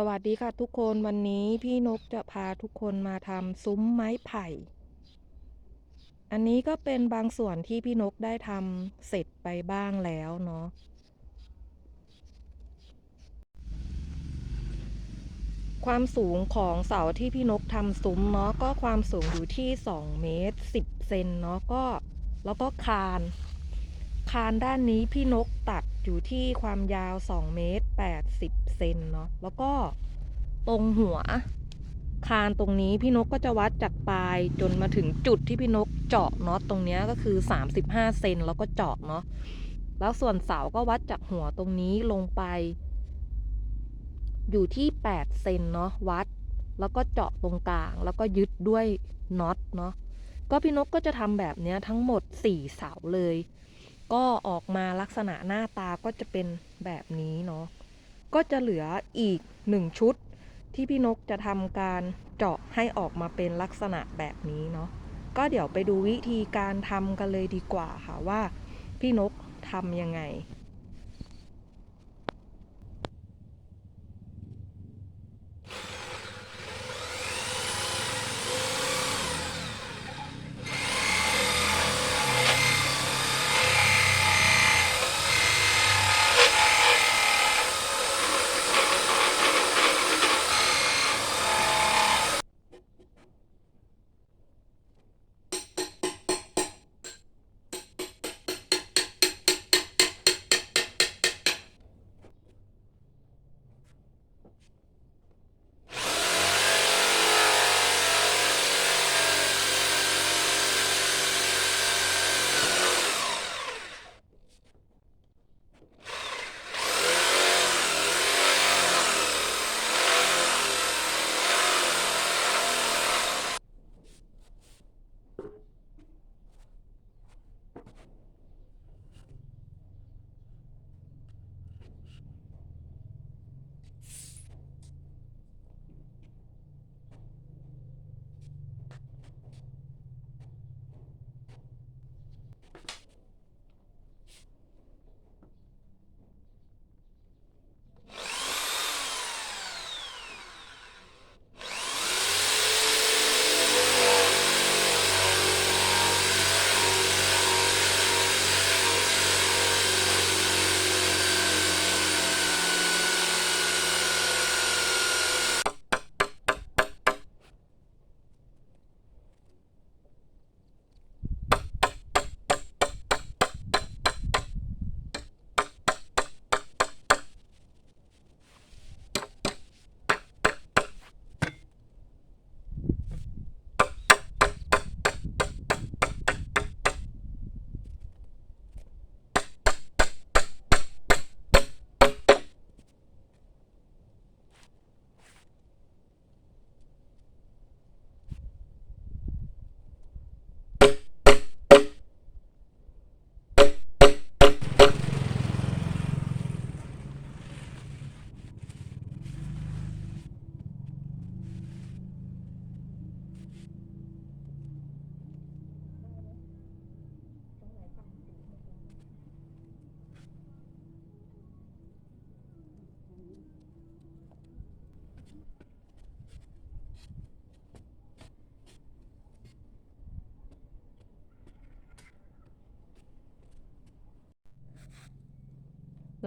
สวัสดีค่ะทุกคนวันนี้พี่นกจะพาทุกคนมาทำซุ้มไม้ไผ่ อันนี้ก็เป็นบางส่วนที่พี่นกได้ทำเสร็จไปบ้างแล้วเนาะความสูงของเสาที่พี่นกทำซุ้มเนาะก็ความสูงอยู่ที่2เมตร10เซนเนาะก็แล้วก็คาน คานด้านนี้พี่นก อยู่ที่ความยาว 2 เมตร 80 เซนเนาะ แล้วก็ตรงหัว คานตรงนี้พี่นกก็จะวัดจากปลายจนมาถึงจุดที่พี่นกเจาะน็อตตรงเนี้ยก็คือ 35 เซนแล้วก็เจาะเนาะ แล้วส่วนเสาก็วัดจากหัวตรงนี้ลงไป อยู่ที่ 8 เซนเนาะวัด แล้วก็เจาะตรงกลาง แล้วก็ยึดด้วยน็อตเนาะ ก็พี่นกก็จะทำแบบเนี้ยทั้งหมด 4 เสาเลย ก็ออกมาลักษณะหน้าตาก็จะเป็นแบบนี้เนาะก็จะเหลืออีกหนึ่งชุด ที่พี่นกจะทำการเจาะให้ออกมาเป็นลักษณะแบบนี้เนาะก็เดี๋ยวไปดูวิธีการทำกันเลยดีกว่าค่ะว่า พี่นกทำยังไง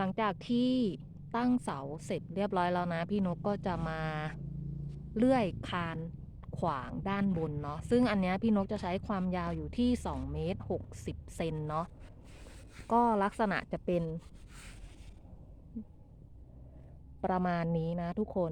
หลังจากที่ตั้งเสาเสร็จเรียบร้อยแล้วนะ พี่นกก็จะมาเลื่อยคานขวางด้านบนเนาะซึ่งอันนี้พี่นกจะใช้ความยาวอยู่ที่2เมตร60เซนเนาะก็ลักษณะจะเป็น ประมาณนี้นะทุกคน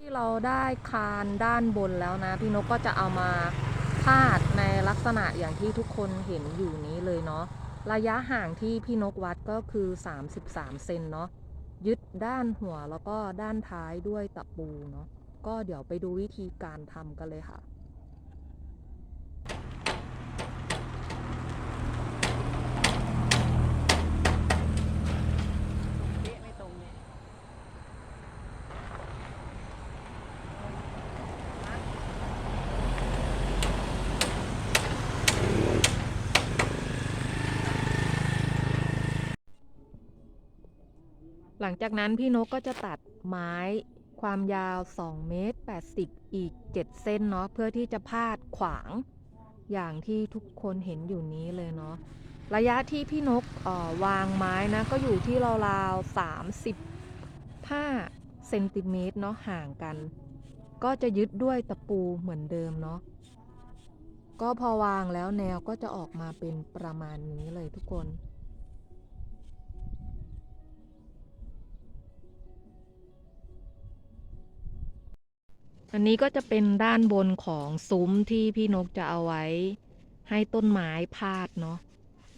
ที่เราได้คานด้านบนแล้วนะ พี่นกก็จะเอามาพาดในลักษณะอย่างที่ทุกคนเห็นอยู่นี้เลยเนาะระยะห่างที่พี่นกวัดก็คือ 33 เซนเนาะยึดด้านหัวแล้วก็ด้านท้ายด้วยตะปูเนาะก็เดี๋ยวไปดูวิธีการทำกันเลยค่ะ เป๊ะไม่ตรงเลย หลังจากนั้นพี่นกก็จะตัดไม้ความยาว2เมตร80 อีก 7 เส้นเนาะเพื่อที่จะพาดขวางอย่างที่ทุกคนเห็นอยู่นี้เลยเนาะระยะที่พี่นกออวางไม้นะก็อยู่ที่ราวๆ35เซนติเมตรเนาะห่างกัน ก็จะยึดด้วยตะปูเหมือนเดิมเนาะก็พอวางแล้วแนวก็จะออกมาเป็นประมาณนี้เลยทุกคน อันนี้ก็จะเป็นด้านบนของซุ้มที่พี่นกจะเอาไว้ ให้ต้นไม้พาดเนาะ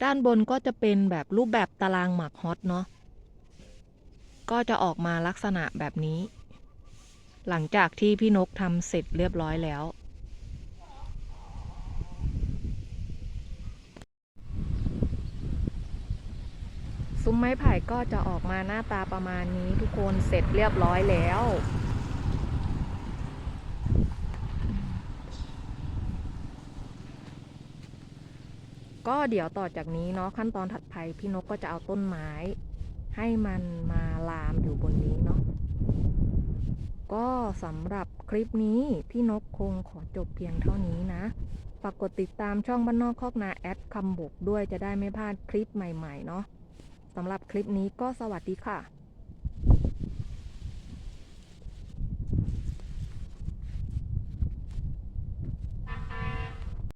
ด้านบนก็จะเป็นแบบรูปแบบตารางหมากฮอตเนาะ ก็จะออกมาลักษณะแบบนี้ หลังจากที่พี่นกทำเสร็จเรียบร้อยแล้ว ซุ้มไม้ไผ่ก็จะออกมาหน้าตาประมาณนี้ทุกคนเสร็จเรียบร้อยแล้ว ก็เดี๋ยวต่อจากนี้เนาะขั้นตอนถัดไปพี่นกก็จะเอาต้นไม้ ให้มันมาลามอยู่บนนี้เนาะก็สำหรับคลิปนี้พี่นกคงขอจบเพียงเท่านี้นะฝากกดติดตามช่องบ้านนอกคอกนาแอดคำบกด้วยจะได้ไม่พลาดคลิปใหม่ๆเนาะสำหรับคลิปนี้ก็สวัสดีค่ะ